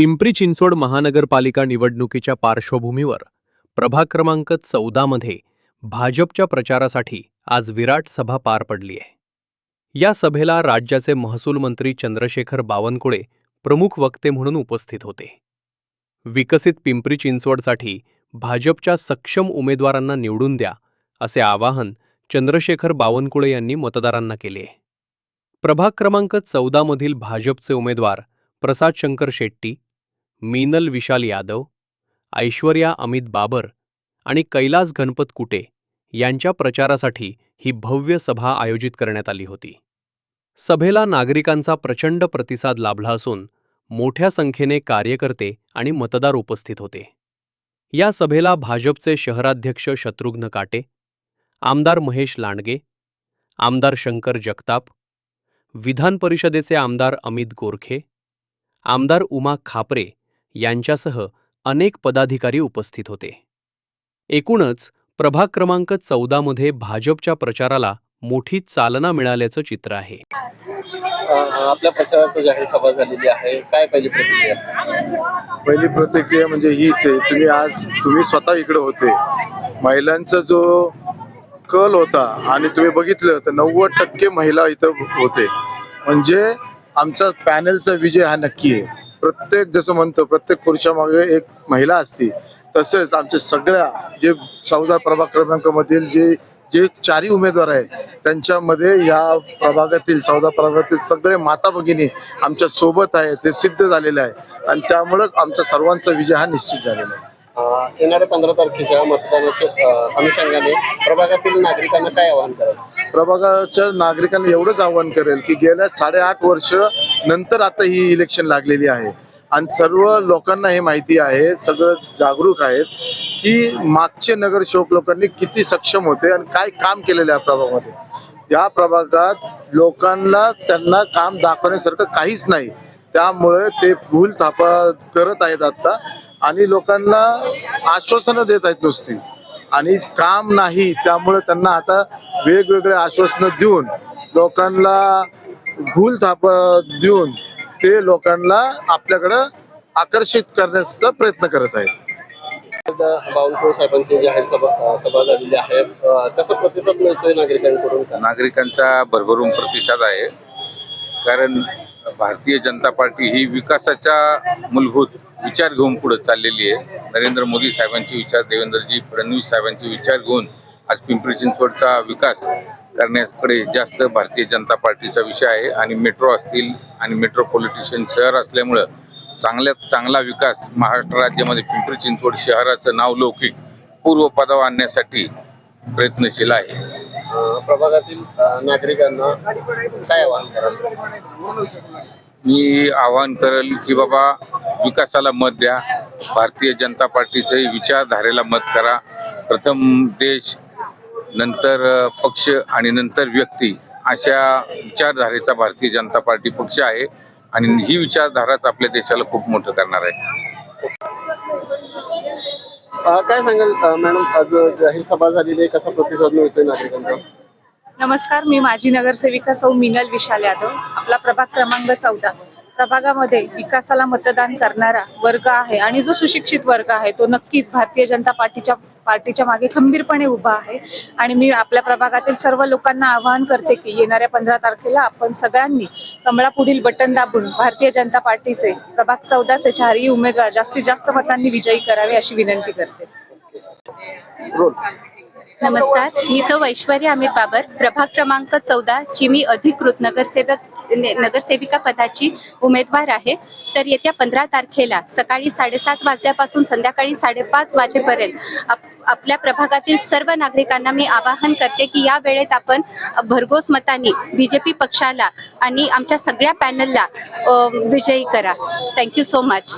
पिंपरी चिंचवड महानगरपालिका निवडणुकीच्या पार्श्वभूमीवर प्रभाग क्रमांक चौदामध्ये भाजपच्या प्रचारासाठी आज विराट सभा पार पडली आहे. या सभेला राज्याचे महसूल मंत्री चंद्रशेखर बावनकुळे प्रमुख वक्ते म्हणून उपस्थित होते. विकसित पिंपरी चिंचवडसाठी भाजपच्या सक्षम उमेदवारांना निवडून द्या असे आवाहन चंद्रशेखर बावनकुळे यांनी मतदारांना केले प्रभाग क्रमांक चौदामधील भाजपचे उमेदवार प्रसाद शंकर शेट्टी मीनल विशाल यादव ऐश्वर्या अमित बाबर आणि कैलास गणपत कुटे यांच्या प्रचारासाठी ही भव्य सभा आयोजित करण्यात आली होती. सभेला नागरिकांचा प्रचंड प्रतिसाद लाभला असून मोठ्या संख्येने कार्यकर्ते आणि मतदार उपस्थित होते. या सभेला भाजपचे शहराध्यक्ष शत्रुघ्न काटे आमदार महेश लांडगे आमदार शंकर जगताप विधान परिषदेचे आमदार अमित गोरखे आमदार उमा खापरे यांच्यासह अनेक पदाधिकारी उपस्थित होते. एकूणच प्रभाग क्रमांक चौदामध्ये भाजपच्या प्रचाराला मोठी चालना मिळाल्याचं चित्र आहे. आपल्या प्रचारात जाहीर सभा झालेली आहे. काय पहिली प्रतिक्रिया? पहिली प्रतिक्रिया म्हणजे हीच आहे. तुम्ही आज तुम्ही स्वतः इकडे होते. महिलांचा जो कल होता आणि तुम्ही बघितलं तर नव्वद टक्के महिला इथं होते. म्हणजे आमचा पॅनलचा विजय हा नक्की आहे. प्रत्येक जसं म्हणतो प्रत्येक पुरुषामागे एक महिला असती तसेच आमच्या सगळ्या जे चौदा प्रभाग क्रमांकामधील जे जे चारही उमेदवार आहेत त्यांच्यामध्ये या प्रभागातील चौदा प्रभागातील सगळे माता भगिनी आमच्यासोबत आहे ते सिद्ध झालेले आहे आणि त्यामुळेच आमचा सर्वांचा विजय हा निश्चित झालेला आहे. येणाऱ्या पंधरा तारखेच्या मतदानाच्या अनुषंगाने प्रभागातील नागरिकांना काय आवाहन कराल? प्रभागाच्या नागरिकांना एवढंच आवाहन करेल की गेल्या साडेआठ वर्ष नंतर आता ही इलेक्शन लागलेली आहे. आणि सर्व लोकांना हे माहिती आहे सगळं जागरूक आहेत की मागचे नगरसेवक लोकांनी किती सक्षम होते आणि काय काम केलेलं आहे या प्रभागामध्ये. या प्रभागात लोकांना त्यांना काम दाखवण्यासारखं काहीच नाही. त्यामुळे ते भूल थापा करत आहेत आता आणि लोकांना आश्वासनं देत आहेत नुसती. आणि काम नाही त्यामुळे त्यांना आता वेगवेगळे आश्वासनं देऊन लोकांना भूल थाप देऊन ते लोकांना आपल्याकडं आकर्षित करण्याचा प्रयत्न करत आहेत. बावनकुळे साहेबांची जाहीर सभा सभा झालेली आहे कसा प्रतिसाद मिळतोय नागरिकांकडून का? नागरिकांचा भरभरून प्रतिसाद आहे. कारण भारतीय जनता पार्टी ही विकासाचा मूलभूत विचार घेऊन पुढे चाललेली आहे. नरेंद्र मोदी साहेबांचे विचार देवेंद्रजी फडणवीस साहेबांचे विचार घेऊन आज पिंपरी चिंचवडचा विकास करण्याकडे जास्त भारतीय जनता पार्टीचा विषय आहे आणि मेट्रो असतील आणि मेट्रोपॉलिटिशियन शहर असल्यामुळं चांगल्यात चांगला विकास महाराष्ट्र राज्यामध्ये पिंपरी चिंचवड शहराचं नाव लौकिक पूर्वपदावर आणण्यासाठी प्रयत्नशील आहे. प्रभागातील नागरिकांना काय आवाहन कराल? मी आवाहन करेल की बाबा विकासाला मत द्या भारतीय जनता पार्टीचे विचारधारेला मत करा. प्रथम देश नंतर पक्ष आणि नंतर व्यक्ती अशा विचारधारेचा भारतीय जनता पार्टी पक्ष आहे आणि ही विचारधाराच आपल्या देशाला खूप मोठं करणार आहे. काय सांगाल मॅडम? आज जाहीर सभा झालेली आहे कसा प्रतिसाद मिळतोय नागरिकांचा? नमस्कार मी माजी नगरसेविका सौ मिनल विशाल यादव आपला प्रभाग क्रमांक चौदा. प्रभागामध्ये विकासाला मतदान करणारा वर्ग आहे आणि जो सुशिक्षित वर्ग आहे तो नक्कीच भारतीय जनता पार्टीच्या पार्टीच्या मागे खंबीरपणे उभा आहे. आणि मी आपल्या प्रभागातील सर्व लोकांना आवाहन करते की येणाऱ्या पंधरा तारखेला आपण सगळ्यांनी कमळापुढील बटन दाबून भारतीय जनता पार्टीचे प्रभाग चौदाचे चारही उमेदवार जास्तीत जास्त मतांनी विजयी करावे अशी विनंती करते. नमस्कार मी सौ ऐश्वर्या अमित बाबर प्रभाग क्रमांक चौदा ची मी अधिकृत नगरसेवक नगरसेविका पदाची उमेदवार आहे. तर येत्या पंधरा तारखेला सकाळी साडेसात वाजल्यापासून संध्याकाळी साडेपाच वाजेपर्यंत आप आपल्या प्रभागातील सर्व नागरिकांना मी आवाहन करते की या वेळेत आपण भरघोस मतांनी बी जे पी पक्षाला आणि आमच्या सगळ्या पॅनलला विजयी करा. Thank you so much